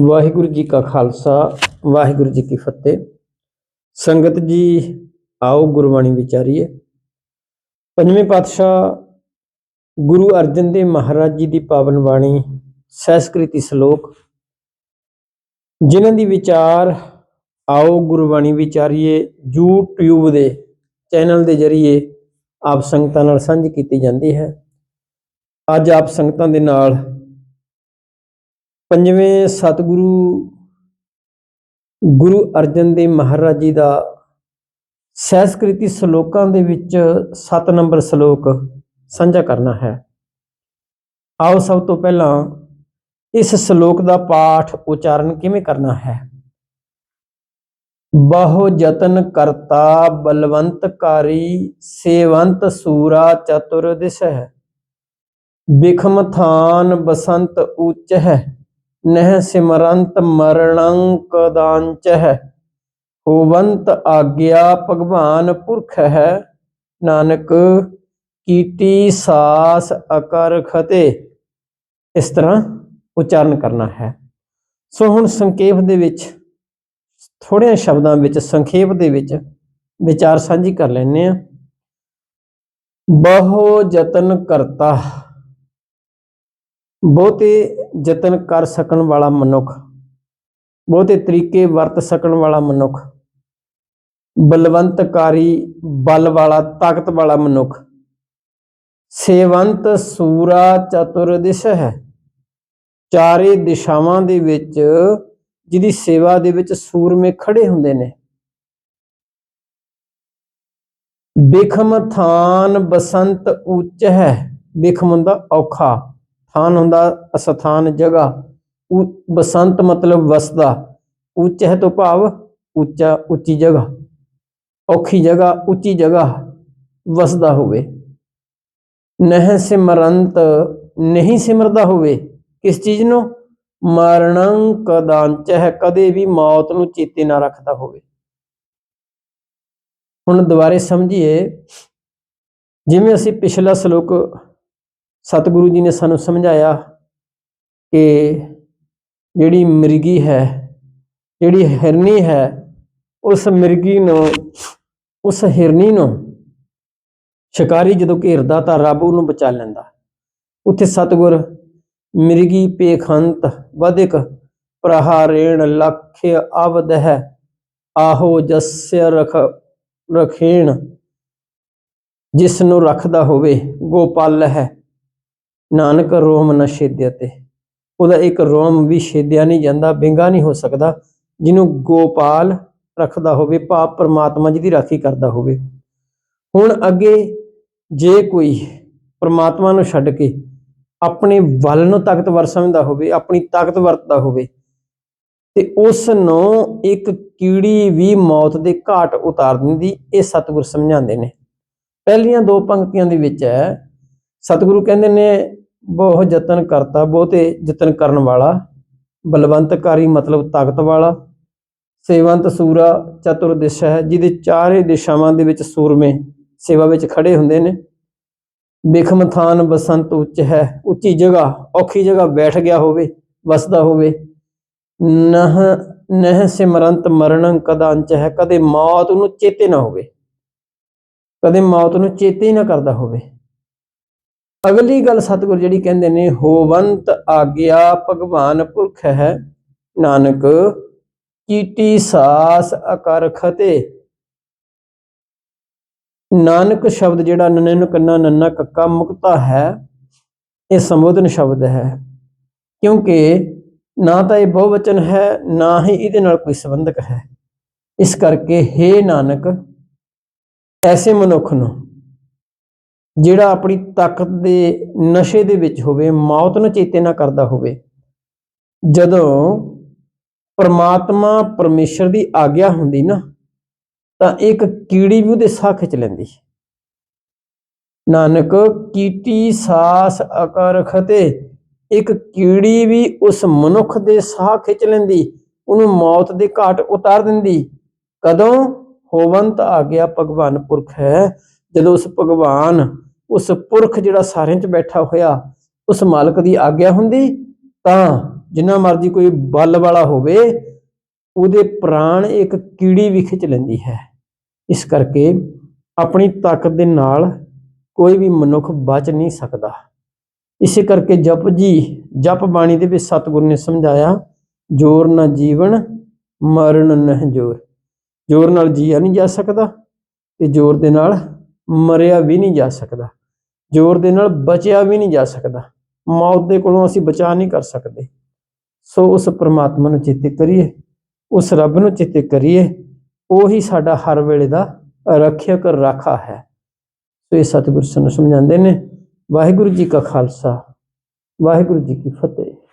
ਵਾਹਿਗੁਰੂ ਜੀ ਕਾ ਖਾਲਸਾ, ਵਾਹਿਗੁਰੂ ਜੀ ਕੀ ਫਤਿਹ। ਸੰਗਤ ਜੀ, ਆਓ ਗੁਰਬਾਣੀ ਵਿਚਾਰੀਏ। ਪੰਜਵੇਂ ਪਾਤਸ਼ਾਹ ਗੁਰੂ ਅਰਜਨ ਦੇਵ ਮਹਾਰਾਜ ਜੀ ਦੀ ਪਾਵਨ ਬਾਣੀ ਸਹਿਸਕ੍ਰਿਤੀ ਸ਼ਲੋਕ। ਜਿਨ੍ਹਾਂ ਦੀ ਵਿਚਾਰ, ਆਓ ਗੁਰਬਾਣੀ ਵਿਚਾਰੀਏ, YouTube ਦੇ ਚੈਨਲ ਦੇ ਜ਼ਰੀਏ ਆਪ ਸੰਗਤਾਂ ਨਾਲ ਸਾਂਝੀ ਕੀਤੀ ਜਾਂਦੀ ਹੈ। ਅੱਜ ਆਪ ਸੰਗਤਾਂ ਦੇ ਨਾਲ ਪੰਜਵੇਂ ਸਤਿਗੁਰੂ ਗੁਰੂ ਅਰਜਨ ਦੇਵ ਮਹਾਰਾਜ ਜੀ ਦਾ ਸਹਿਸਕ੍ਰਿਤੀ ਸ਼ਲੋਕਾਂ ਦੇ ਵਿੱਚ 7 ਨੰਬਰ ਸ਼ਲੋਕ ਸਾਂਝਾ ਕਰਨਾ ਹੈ। ਆਓ ਸਭ ਤੋਂ ਪਹਿਲਾਂ ਇਸ ਸ਼ਲੋਕ ਦਾ ਪਾਠ ਉਚਾਰਨ ਕਿਵੇਂ ਕਰਨਾ ਹੈ? ਬਹੁ ਯਤਨ ਕਰਤਾ ਬਲਵੰਤਕਾਰੀ ਸੇਵੰਤ ਸੂਰਾ ਚਤੁਰ ਦਿਸ ਹੈ ਬਿਖਮ ਥਾਨ ਬਸੰਤ ਉੱਚ ਹੈ ਨਹਿ ਸਿਮਰੰਤ ਮਰਣੰ ਕਦਾੰਚ ਹੈ ਹੋਵੰਤ ਆਗਿਆ ਭਗਵਾਨ ਪੁਰਖ ਹੈ ਨਾਨਕ ਕੀਟੀ ਸਾਸ ਅਕਰ ਖਤੇ। ਇਸ ਤਰ੍ਹਾਂ ਉਚਾਰਨ ਕਰਨਾ ਹੈ। ਸੋ ਹੁਣ ਸੰਖੇਪ ਦੇ ਵਿੱਚ ਥੋੜਿਆਂ ਸ਼ਬਦਾਂ ਵਿੱਚ, ਸੰਖੇਪ ਦੇ ਵਿੱਚ ਵਿਚਾਰ ਸਾਂਝੀ ਕਰ ਲੈਣੇ ਆ ਬਹੁ ਯਤਨ ਕਰਤਾ। ਬਹੁਤੇ ਯਤਨ ਕਰ ਸਕਣ ਵਾਲਾ ਮਨੁੱਖ, ਬਹੁਤੇ ਤਰੀਕੇ ਵਰਤ ਸਕਣ ਵਾਲਾ ਮਨੁੱਖ, ਬਲਵੰਤਕਾਰੀ ਬਲ ਵਾਲਾ, ਤਾਕਤ ਵਾਲਾ ਮਨੁੱਖ। ਸੇਵੰਤ ਸੂਰਾ ਚਤੁਰ ਦਿਸ਼ ਹੈ। ਚਾਰੇ ਦਿਸ਼ਾਵਾਂ ਦੇ ਵਿੱਚ ਜਿਹਦੀ ਸੇਵਾ ਦੇ ਵਿੱਚ ਸੂਰਮੇ ਖੜੇ ਹੁੰਦੇ ਨੇ। ਬਿਖਮ ਥਾਨ ਬਸੰਤ ਉੱਚ ਹੈ। ਬਿਖਮ ਹੁੰਦਾ ਔਖਾ। ਥਾਨ ਹੁੰਦਾ, ਅਸਥਾਨ ਜਗ੍ਹਾ। ਬਸੰਤ ਮਤਲਬ ਵਸਦਾ। ਉੱਚ ਤੋਂ ਭਾਵ ਉੱਚਾ, ਉੱਚੀ ਜਗ੍ਹਾ। ਔਖੀ ਜਗ੍ਹਾ, ਉੱਚੀ ਜਗ੍ਹਾ ਵਸਦਾ ਹੋਵੇ। ਨਹਿ ਸਿਮਰੰਤ, ਨਹੀਂ ਸਿਮਰਦਾ ਹੋਵੇ। ਕਿਸ ਚੀਜ਼ ਨੂੰ? ਮਰਣੰ ਕਦਾਂਚ ਕਦੇ ਵੀ ਮੌਤ ਨੂੰ ਚੇਤੇ ਨਾ ਰੱਖਦਾ ਹੋਵੇ। ਹੁਣ ਦੁਬਾਰੇ ਸਮਝੀਏ, ਜਿਵੇਂ ਅਸੀਂ ਪਿਛਲਾ ਸ਼ਲੋਕ ਸਤਿਗੁਰੂ ਜੀ ਨੇ ਸਾਨੂੰ ਸਮਝਾਇਆ ਕਿ ਜਿਹੜੀ ਮਿਰਗੀ ਹੈ, ਜਿਹੜੀ ਹਿਰਨੀ ਹੈ, ਉਸ ਮਿਰਗੀ ਨੂੰ, ਉਸ ਹਿਰਨੀ ਨੂੰ ਸ਼ਿਕਾਰੀ ਜਦੋਂ ਘੇਰਦਾ ਤਾਂ ਰੱਬ ਉਹਨੂੰ ਬਚਾ ਲੈਂਦਾ। ਉੱਥੇ ਸਤਿਗੁਰ ਮਿਰਗੀ ਪੇਖੰਤ ਵਦਿਕ ਪ੍ਰਹਾਰੇਣ ਲਖ ਅਵਦ ਹੈ, ਆਹੋ ਜਸਯ ਰਖ, ਰਖੇਣ, ਜਿਸ ਨੂੰ ਰੱਖਦਾ ਹੋਵੇ, ਗੋਪਾਲ ਹੈ। ਨਾਨਕ ਰੋਮ ਨਾ ਛੇਦਿਆ ਤੇ। ਉਹਦਾ ਇੱਕ ਰੋਮ ਵੀ ਛੇਦਿਆ ਨਹੀਂ ਜਾਂਦਾ ਬਿੰਗਾ ਨਹੀਂ ਹੋ ਸਕਦਾ, ਜਿਹਨੂੰ ਗੋਪਾਲ ਰੱਖਦਾ ਹੋਵੇ, ਭਾਵ ਜੀ ਦੀ ਰਾਖੀ ਕਰਦਾ ਹੋਵੇ। ਹੁਣ ਅੱਗੇ ਜੇ ਕੋਈ ਪਰਮਾਤਮਾ ਨੂੰ ਛੱਡ ਕੇ ਆਪਣੇ ਵੱਲ ਨੂੰ ਤਾਕਤਵਰ ਸਮਝਦਾ ਹੋਵੇ, ਆਪਣੀ ਤਾਕਤ ਵਰਤਦਾ ਹੋਵੇ, ਤੇ ਉਸ ਨੂੰ ਇੱਕ ਕੀੜੀ ਵੀ ਮੌਤ ਦੇ ਘਾਟ ਉਤਾਰ ਦਿੰਦੀ, ਇਹ ਸਤਿਗੁਰ ਸਮਝਾਉਂਦੇ ਨੇ। ਪਹਿਲੀਆਂ ਦੋ ਪੰਕਤੀਆਂ ਦੇ ਵਿੱਚ ਹੈ, ਸਤਿਗੁਰੂ ਕਹਿੰਦੇ ਨੇ ਬਹੁਤ ਯਤਨ ਕਰਤਾ, ਬਹੁਤੇ ਯਤਨ ਕਰਨ ਵਾਲਾ, ਬਲਵੰਤਕਾਰੀ ਮਤਲਬ ਤਾਕਤ ਵਾਲਾ, ਸੇਵੰਤ ਸੂਰਾ ਚਤੁਰ ਦਿਸ਼ਾ ਹੈ, ਜਿਹਦੇ ਚਾਰੇ ਦਿਸ਼ਾਵਾਂ ਦੇ ਵਿੱਚ ਸੂਰਮੇ ਸੇਵਾ ਵਿੱਚ ਖੜੇ ਹੁੰਦੇ ਨੇ। ਬਿਖਮ ਬਸੰਤ ਉੱਚ ਹੈ, ਉੱਚੀ ਜਗ੍ਹਾ, ਔਖੀ ਜਗ੍ਹਾ ਬੈਠ ਗਿਆ ਹੋਵੇ, ਵਸਦਾ ਹੋਵੇ। ਨਹ ਨਹ ਸਿਮਰੰਤ ਮਰਣੰ ਕਦਾਂਚ ਹੈ, ਕਦੇ ਮੌਤ ਨੂੰ ਚੇਤੇ ਨਾ ਹੋਵੇ। ਕਦੇ ਮੌਤ ਨੂੰ ਚੇਤੇ ਹੀ ਨਾ ਕਰਦਾ ਹੋਵੇ। ਅਗਲੀ ਗੱਲ ਸਤਿਗੁਰ ਜਿਹੜੀ ਕਹਿੰਦੇ ਨੇ, ਹੋਵੰਤ ਆਗਿਆ ਭਗਵਾਨ ਪੁਰਖ ਹੈ, ਨਾਨਕ ਕੀਟੀ ਸਾਸ ਅਕਰ ਖਤੇ। ਨਾਨਕ ਸ਼ਬਦ ਜਿਹੜਾ ਨੰਨੇ ਨੂੰ ਕੰਨਾ ਨੰਨਾ ਕੱਕਾ ਮੁਕਤਾ ਹੈ, ਇਹ ਸੰਬੋਧਨ ਸ਼ਬਦ ਹੈ। ਕਿਉਂਕਿ ਨਾ ਤਾਂ ਇਹ ਬਹੁਵਚਨ ਹੈ, ਨਾ ਹੀ ਇਹਦੇ ਨਾਲ ਕੋਈ ਸੰਬੰਧਕ ਹੈ। ਇਸ ਕਰਕੇ हे ਨਾਨਕ, ਐਸੇ ਮਨੁੱਖ ਨੂੰ ਜਿਹੜਾ ਆਪਣੀ ਤਾਕਤ ਦੇ ਨਸ਼ੇ ਦੇ ਵਿੱਚ ਹੋਵੇ, ਮੌਤ ਨੂੰ ਚੇਤੇ ਨਾ ਕਰਦਾ ਹੋਵੇ, ਜਦੋਂ ਪਰਮਾਤਮਾ ਪਰਮੇਸ਼ਰ ਦੀ ਆਗਿਆ ਹੁੰਦੀ ਨਾ, ਤਾਂ ਇੱਕ ਕੀੜੀ ਵੀ ਉਹਦੇ ਸਾਹ ਖਿੱਚ ਲੈਂਦੀ। ਨਾਨਕ ਕੀਟੀ ਸਾਸ ਅਕਰ ਖਤੇ, ਇੱਕ ਕੀੜੀ ਵੀ ਉਸ ਮਨੁੱਖ ਦੇ ਸਾਹ ਖਿੱਚ ਲੈਂਦੀ, ਉਹਨੂੰ ਮੌਤ ਦੇ ਘਾਟ ਉਤਾਰ ਦਿੰਦੀ। ਕਦੋਂ? ਹੋਵੰਤ ਆਗਿਆ ਭਗਵਾਨ ਪੁਰਖ ਹੈ ਜਦੋਂ ਉਸ ਭਗਵਾਨ, ਉਸ ਪੁਰਖ ਜਿਹੜਾ ਸਾਰਿਆਂ 'ਚ ਬੈਠਾ ਹੋਇਆ, ਉਸ ਮਾਲਕ ਦੀ ਆਗਿਆ ਹੁੰਦੀ, ਤਾਂ ਜਿੰਨਾ ਮਰਜ਼ੀ ਕੋਈ ਬਲ ਵਾਲਾ ਹੋਵੇ, ਉਹਦੇ ਪ੍ਰਾਣ ਇੱਕ ਕੀੜੀ ਵੀ ਖਿੱਚ ਲੈਂਦੀ ਹੈ। ਇਸ ਕਰਕੇ ਆਪਣੀ ਤਾਕਤ ਦੇ ਨਾਲ ਕੋਈ ਵੀ ਮਨੁੱਖ ਬਚ ਨਹੀਂ ਸਕਦਾ। ਇਸੇ ਕਰਕੇ ਜਪ ਜੀ, ਜਪ ਬਾਣੀ ਦੇ ਵਿੱਚ ਸਤਿਗੁਰ ਨੇ ਸਮਝਾਇਆ, ਜੋਰ ਨਾ ਜੀਵਨ, ਮਰਨ ਨਹ ਜੋਰ। ਜੋਰ ਨਾਲ ਜੀਆ ਨਹੀਂ ਜਾ ਸਕਦਾ ਤੇ ਜੋਰ ਦੇ ਨਾਲ ਮਰਿਆ ਵੀ ਨਹੀਂ ਜਾ ਸਕਦਾ। ਜੋਰ ਦੇ ਨਾਲ ਬਚਿਆ ਵੀ ਨਹੀਂ ਜਾ ਸਕਦਾ। ਮੌਤ ਦੇ ਕੋਲੋਂ ਅਸੀਂ ਬਚਾ ਨਹੀਂ ਕਰ ਸਕਦੇ। ਸੋ ਉਸ ਪ੍ਰਮਾਤਮਾ ਨੂੰ ਚੇਤੇ ਕਰੀਏ, ਉਸ ਰੱਬ ਨੂੰ ਚੇਤੇ ਕਰੀਏ, ਉਹੀ ਸਾਡਾ ਹਰ ਵੇਲੇ ਦਾ ਰੱਖਿਅਕ ਰਾਖਾ ਹੈ। ਸੋ ਇਹ ਸਤਿਗੁਰ ਸਾਨੂੰ ਸਮਝਾਉਂਦੇ ਨੇ, ਵਾਹਿਗੁਰੂ ਜੀ ਕਾ ਖਾਲਸਾ, ਵਾਹਿਗੁਰੂ ਜੀ ਕੀ ਫਤਿਹ।